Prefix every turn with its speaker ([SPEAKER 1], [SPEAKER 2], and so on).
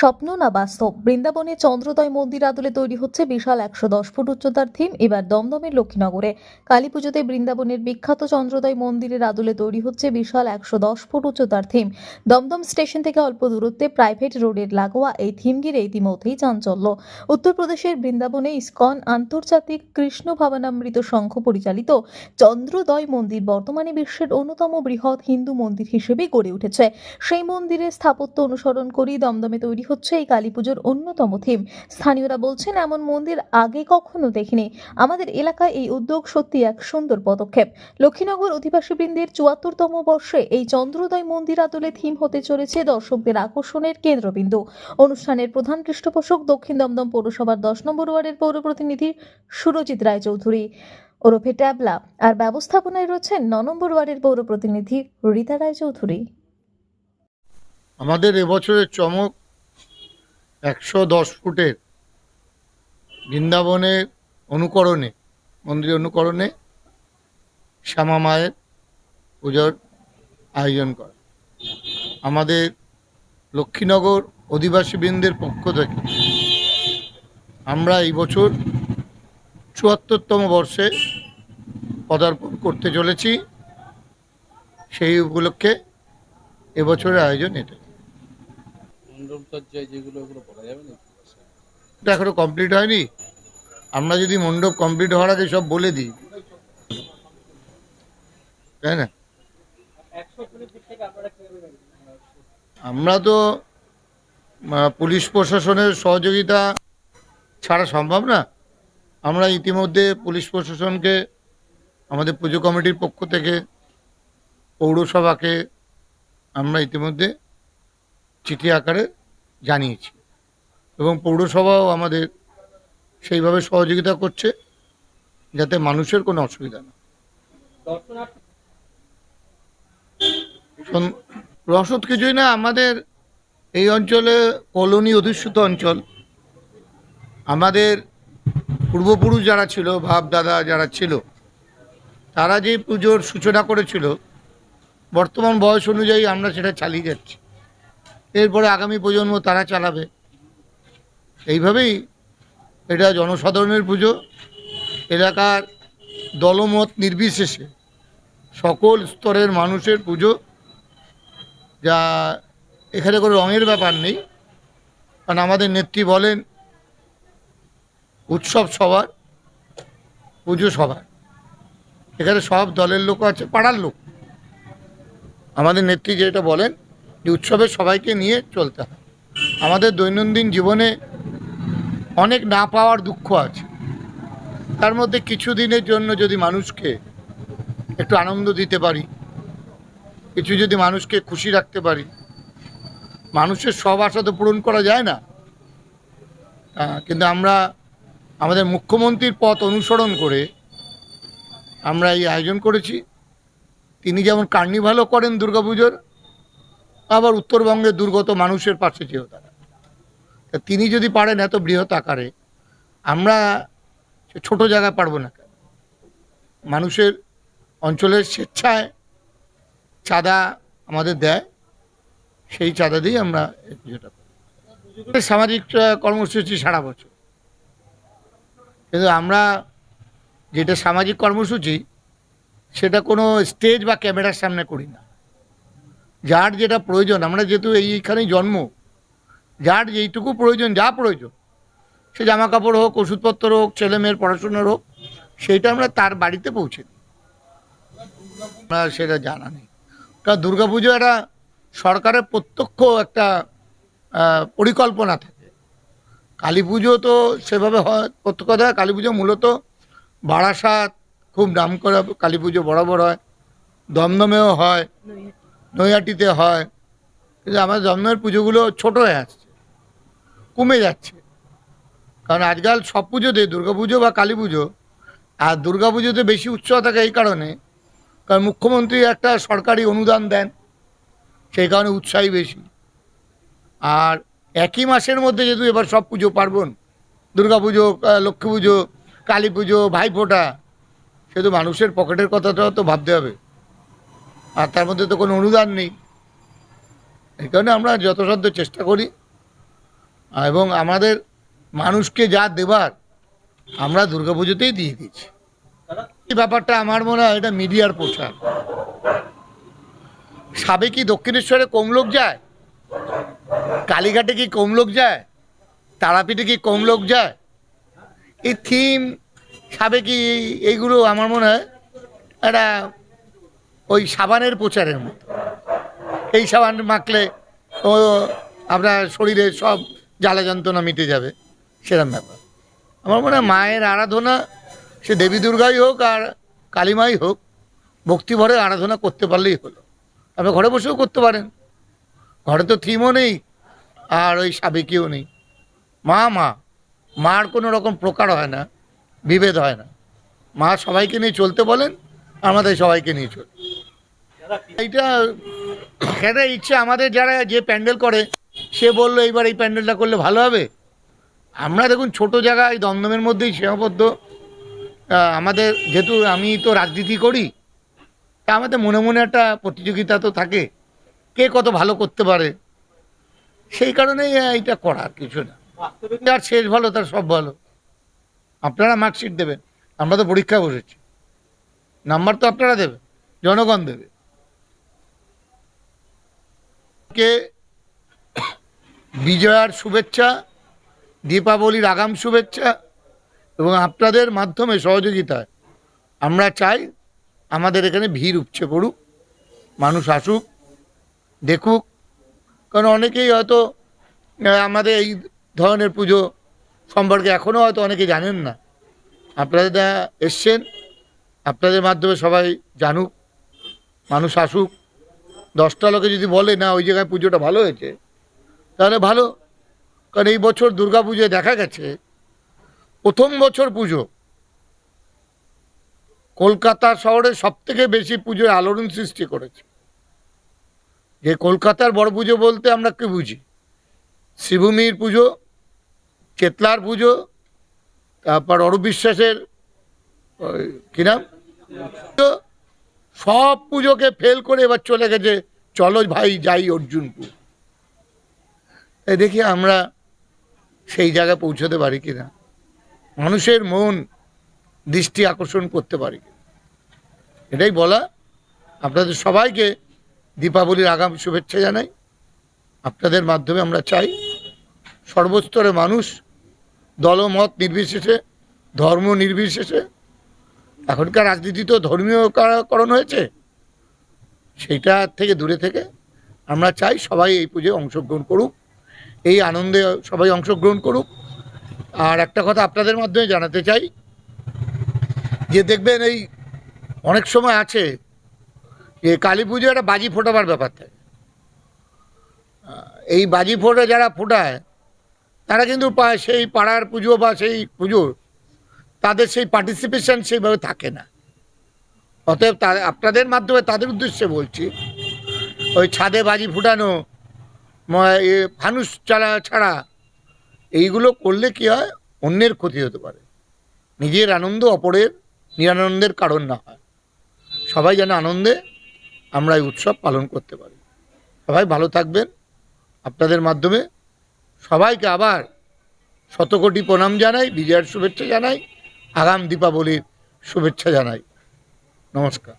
[SPEAKER 1] স্বপ্ন না বাস্তব। বৃন্দাবনে চন্দ্রোদয় মন্দির আদলে তৈরি হচ্ছে বিশাল একশো দশ ফুট উচ্চতার থিম, এবার দমদমের লক্ষ্মীনগরে। কালী পুজোতে বৃন্দাবনের বিখ্যাত চন্দ্রোদয় মন্দিরের আদলে তৈরি হচ্ছে বিশাল একশো দশ ফুট উচ্চতার থিম। দমদম স্টেশন থেকে অল্প দূরত্বে প্রাইভেট রোডের লাগোয়া এই থিম ঘিরে ইতিমধ্যেই চাঞ্চল্য। উত্তরপ্রদেশের বৃন্দাবনে ইস্কন আন্তর্জাতিক কৃষ্ণ ভাবনামৃত সংঘ পরিচালিত চন্দ্রোদয় মন্দির বর্তমানে বিশ্বের অন্যতম বৃহৎ হিন্দু মন্দির হিসেবে গড়ে উঠেছে। সেই মন্দিরের স্থাপত্য অনুসরণ করেই দমদমে তৈরি হচ্ছে এই কালী পুজোর অন্যতম থিম স্থানীয়রা বলছেন, এমন মন্দির আগে কখনো দেখিনি। আমাদের এলাকায় এই উদ্যোগ সত্যি এক সুন্দর পদক্ষেপ। লক্ষ্মীনগর অধিবাসীবৃন্দের চুয়াত্তরতম বর্ষে এই চন্দ্রোদয় মন্দির আদলে থিম হতে চলেছে দর্শকদের আকর্ষণের কেন্দ্রবিন্দু। অনুষ্ঠানের প্রধান পৃষ্ঠপোষক দক্ষিণ দমদম পৌরসভার দশ নম্বর ওয়ার্ডের পৌর প্রতিনিধি সুরজিৎ রায়চৌধুরী। ওরফে ট্যাবলা। আর ব্যবস্থাপনায় রয়েছেন ন নম্বর ওয়ার্ডের পৌর প্রতিনিধি রীতা রায়চৌধুরী।
[SPEAKER 2] আমাদের এবছরের চমক একশো দশ ফুটের বৃন্দাবনের অনুকরণে, মন্দির অনুকরণে শ্যামা মায়ের পুজোর আয়োজন করা। আমাদের লক্ষ্মীনগর অধিবাসীবৃন্দের পক্ষ থেকে আমরা এই বছর চুয়াত্তরতম বর্ষে পদার্পণ করতে চলেছি। সেই উপলক্ষে এবছরের আয়োজন এটা এটা এখনও কমপ্লিট হয়নি। আমরা যদি মণ্ডপ কমপ্লিট হওয়ার আগে সব বলে দিই। তাই না? আমরা তো পুলিশ প্রশাসনের সহযোগিতা ছাড়া সম্ভব না। আমরা ইতিমধ্যে পুলিশ প্রশাসনকে, আমাদের পুজো কমিটির পক্ষ থেকে, পৌরসভাকে আমরা ইতিমধ্যে চিঠি আকারে জানিয়েছি। এবং পৌরসভাও আমাদের সেইভাবে সহযোগিতা করছে যাতে মানুষের কোনো অসুবিধা না রসদ কিছুই না, আমাদের এই অঞ্চলে কলোনি অধিষ্ঠিত অঞ্চল। আমাদের পূর্বপুরুষ যারা ছিল ভাব দাদা যারা ছিল, তারা যে পুজোর সূচনা করেছিল, বর্তমান বয়স অনুযায়ী আমরা সেটা চালিয়ে যাচ্ছি। এরপরে আগামী প্রজন্ম তারা চালাবে। এইভাবেই এটা জনসাধারণের পুজো। এলাকার দলমত নির্বিশেষে সকল স্তরের মানুষের পুজো। যা এখানে কোনো রঙের ব্যাপার নেই। কারণ আমাদের নেত্রী বলেন, উৎসব সবার, পুজো সবার। এখানে সব দলের লোক আছে, পাড়ার লোক। আমাদের নেত্রী যেটা বলেন যে উৎসবে সবাইকে নিয়ে চলতে হয়। আমাদের দৈনন্দিন জীবনে অনেক না পাওয়ার দুঃখ আছে। তার মধ্যে কিছু দিনের জন্য যদি মানুষকে একটু আনন্দ দিতে পারি, কিছু যদি মানুষকে খুশি রাখতে পারি, মানুষের সব আশা তো পূরণ করা যায় না। কিন্তু আমরা আমাদের মুখ্যমন্ত্রীর পথ অনুসরণ করে আমরা এই আয়োজন করেছি। তিনি যেমন কার্নিভালও করেন দুর্গাপুজোর আবার উত্তরবঙ্গের দুর্গত মানুষের পাশে চেয়েও তারা। তিনি যদি পারেন এত বৃহৎ আকারে, আমরা ছোট জায়গায় পারব না মানুষের অঞ্চলের স্বেচ্ছায় চাঁদা আমাদের দেয়, সেই চাঁদা দিয়েই আমরা সামাজিক কর্মসূচি সারা বছর। কিন্তু আমরা যেটা সামাজিক কর্মসূচি, সেটা কোনো স্টেজ বা ক্যামেরার সামনে করি না। যার যেটা প্রয়োজন, আমরা যেহেতু এইখানেই জন্ম, যার যেইটুকু প্রয়োজন, যা প্রয়োজন, সে জামা কাপড় হোক, ওষুধপত্র হোক, ছেলে মেয়ের পড়াশোনার হোক, সেইটা আমরা তার বাড়িতে পৌঁছে দিই। আমরা সেটা জানা নেই। কারণ দুর্গাপুজো একটা সরকারের প্রত্যক্ষ একটা পরিকল্পনা থাকে। কালী পুজো তো সেভাবে হয়, প্রত্যক্ষ কথা কালী পুজো মূলত বারাসাত, খুব নাম করা কালী পুজো বরাবর হয়, দমদমেও হয় নৈহাটিতে হয়। কিন্তু আমাদের জন্মের পুজোগুলো ছোট হয়ে আসছে, কমে যাচ্ছে। কারণ আজকাল সব পুজোতে দুর্গা পুজো বা কালী পুজো, আর দুর্গা পুজোতে বেশি উৎসাহ থাকে এই কারণে, কারণ মুখ্যমন্ত্রী একটা সরকারি অনুদান দেন, সেই কারণে উৎসাহী বেশি। আর একই মাসের মধ্যে যেহেতু এবার সব পুজো পার্বণ পুজো লক্ষ্মী পুজো, কালী পুজো, ভাইফোঁটা, সেহেতু মানুষের পকেটের কথাটাও তো ভাবতে হবে। আর তার মধ্যে তো কোনো অনুদান নেই। এই কারণে আমরা যথাসাধ্য চেষ্টা করি এবং আমাদের মানুষকে যা দেবার আমরা দুর্গাপুজোতেই দিয়ে দিচ্ছি এই ব্যাপারটা আমার মনে হয় এটা মিডিয়ার প্রচার। সাবে কি দক্ষিণেশ্বরে কম লোক যায়? কালীঘাটে কি কম লোক যায়? তারাপীঠে কি কম লোক যায়? এই থিম সাবে কি এইগুলো আমার মনে হয় একটা ওই সাবানের প্রচারের মতো। এই সাবান মাখলে ও আপনার শরীরে সব জ্বালা যন্ত্রণা মিটে যাবে সেরকম ব্যাপার। আমার মনে হয় মায়ের আরাধনা, সে দেবী দুর্গাই হোক আর কালীমাই হোক, ভক্তিভরে আরাধনা করতে পারলেই হলো। আপনি ঘরে বসেও করতে পারেন। ঘরে তো থিমও নেই, আর ওই সাবেকিও নেই। মা মা, মার কোনো রকম প্রকার হয় না, বিভেদ হয় না। মা সবাইকে নিয়ে চলতে বলেন, আমাদের সবাইকে নিয়ে চল এইটা সেটা ইচ্ছে, আমাদের যারা যে প্যান্ডেল করে, সে বলল, এইবার এই প্যান্ডেলটা করলে ভালো হবে। আমরা দেখুন, ছোট জায়গায়, দমদমের মধ্যেই সীমাবদ্ধ। আমাদের যেহেতু আমি তো রাজনীতি করি, তা আমাদের মনে মনে একটা প্রতিযোগিতা তো থাকে, কে কত ভালো করতে পারে। সেই কারণেই এইটা করা কিছু না। যার শেষ ভালো, তার সব ভালো। আপনারা মার্কশিট দেবেন, আমরা তো পরীক্ষা বসেছি। নাম্বার তো আপনারা দেবেন, জনগণ দেবে। কে বিজয়ার শুভেচ্ছা, দীপাবলির আগাম শুভেচ্ছা এবং আপনাদের মাধ্যমে সহযোগিতায়। আমরা চাই আমাদের এখানে ভিড় উপচে পড়ুক, মানুষ আসুক, দেখুক। কারণ অনেকেই হয়তো আমাদের এই ধরনের পুজো সম্পর্কে এখনও হয়তো অনেকে জানেন না। আপনারা এসছেন, আপনাদের মাধ্যমে সবাই জানুক, মানুষ আসুক। দশটা লোকে যদি বলে, না, ওই জায়গায় পুজোটা ভালো হয়েছে, তাহলে ভালো। কারণ এই বছর দুর্গা পুজোয় দেখা গেছে, প্রথম বছর পুজো। কলকাতা শহরে সব থেকে বেশি পুজোয় আলোড়ন সৃষ্টি করেছে। যে কলকাতার বড় পুজো বলতে আমরা কি বুঝি? শ্রীভূমির পুজো চেতলার পুজো, তারপর অরূপ বিশ্বাসের কী নাম? সব পুজোকে ফেল করে এবার চলে গেছে। চলো ভাই, যাই অর্জুনপুর। তাই দেখি আমরা সেই জায়গায় পৌঁছতে পারি কিনা। মানুষের মন দৃষ্টি আকর্ষণ করতে পারি এটাই বলা। আপনাদের সবাইকে দীপাবলির আগাম শুভেচ্ছা জানাই। আপনাদের মাধ্যমে আমরা চাই সর্বস্তরে মানুষ দলমত নির্বিশেষে, ধর্ম নির্বিশেষে এখনকার রাজনীতি তো ধর্মীয়করণ হয়েছে। সেইটা থেকে দূরে থেকে আমরা চাই সবাই এই পুজোয় অংশগ্রহণ করুক, এই আনন্দে সবাই অংশগ্রহণ করুক। আর একটা কথা আপনাদের মাধ্যমে জানাতে চাই, যে দেখবেন এই অনেক সময় আছে যে কালী পুজো একটা বাজি ফোটাবার ব্যাপার থাকে। এই বাজি ফোটা যারা ফোটায়, তারা কিন্তু পা- সেই পাড়ার পুজো বা সেই পুজোর তাদের সেই পার্টিসিপেশন সেইভাবে থাকে না। অতএব আপনাদের মাধ্যমে তাদের উদ্দেশ্যে বলছি, ওই ছাদে বাজি ফুটানো ফানুস চালা ছাড়া এইগুলো করলে কি হয়? অন্যের ক্ষতি হতে পারে। নিজের আনন্দ অপরের নিরানন্দের কারণ না হয়। সবাই যেন আনন্দে আমরা এই উৎসব পালন করতে পারি। সবাই ভালো থাকবেন। আপনাদের মাধ্যমে সবাইকে আবার শতকোটি প্রণাম জানাই, বিজয়ের শুভেচ্ছা জানাই। আগাম দীপাবলির শুভেচ্ছা জানাই। নমস্কার।